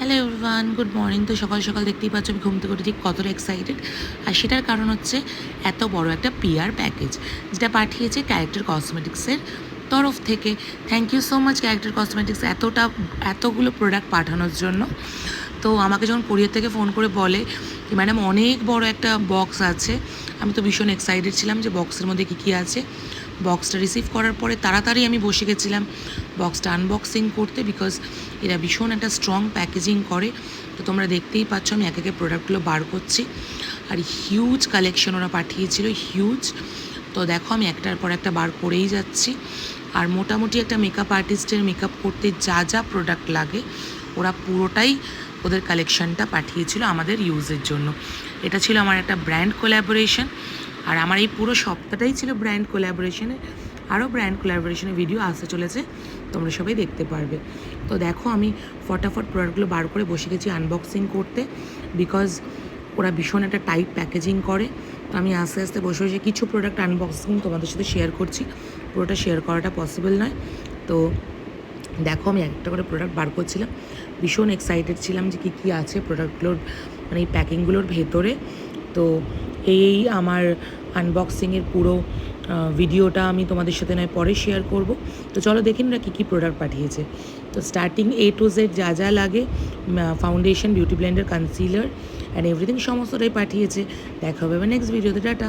Hello everyone good morning তো সকাল সকাল দেখতেই পাচ্ছ, আমি ঘুম থেকে উঠে ঠিক কতটা এক্সাইটেড আর সেটার কারণ হচ্ছে, এত বড় একটা পিয়ার প্যাকেজ যেটা পাঠিয়েছে ক্যারেক্টার কসমেটিক্সের তরফ থেকে। Thank you so much character cosmetics এতটা, এতগুলো প্রোডাক্ট পাঠানোর জন্য। তো আমাকে যখন কোরিয়ার থেকে ফোন করে বলে কি ম্যাডাম অনেক বড় একটা বক্স আছে। আমি তো ভীষণ এক্সাইটেড ছিলাম যে বক্সের মধ্যে কী কী আছে। বক্সটা রিসিভ করার পরে তাড়াতাড়ি আমি বসে গেছিলাম। বক্সটা আনবক্সিং করতে বিকজ এরা ভীষণ একটা স্ট্রং প্যাকেজিং করে। তো তোমরা দেখতেই পাচ্ছ আমি এক একে প্রোডাক্টগুলো বার করছি। আর হিউজ কালেকশন ওরা পাঠিয়েছিল হিউজ তো দেখো আমি একটার পর একটা বার করেই যাচ্ছি। আর মোটামুটি একটা মেকআপ আর্টিস্টের মেকআপ করতে যা যা প্রোডাক্ট লাগে, ওরা পুরোটাই ওদের কালেকশনটা পাঠিয়েছিল আমাদের ইউজের জন্য। এটা ছিল আমার একটা ব্র্যান্ড কোল্যাবোরেশন আর আমার এই পুরো সপ্তাহটাই ছিল ব্র্যান্ড কোল্যাবোরেশনে আরও ব্র্যান্ড কোল্যাবোরেশনের ভিডিও আসতে চলেছে, তোমরা সবাই দেখতে পারবে। তো দেখো, আমি ফটাফট প্রোডাক্টগুলো বার করে বসে গেছি আনবক্সিং করতে বিকজ ওরা ভীষণ একটা টাইট প্যাকেজিং করে। তো আমি আস্তে আস্তে বসে বসে কিছু প্রোডাক্ট আনবক্সিং তোমাদের সাথে শেয়ার করছি। পুরোটা শেয়ার করাটা পসিবল নয়। তো দেখো, আমি একটা করে প্রোডাক্ট বার করছিলাম। ভীষণ এক্সাইটেড ছিলাম যে কী কী আছে প্রোডাক্টগুলোর মানে এই প্যাকিংগুলোর ভেতরে। তো এই আমার আনবক্সিংয়ের পুরো ভিডিওটা আমি তোমাদের সাথে নয়, পরে শেয়ার করব। তো চলো দেখি না কী কী প্রোডাক্ট পাঠিয়েছে। তো স্টার্টিং এ টু জেড যা যা লাগে foundation beauty blender concealer and everything সমস্তটাই পাঠিয়েছে। দেখা হবে নেক্সট ভিডিওতে টাটা।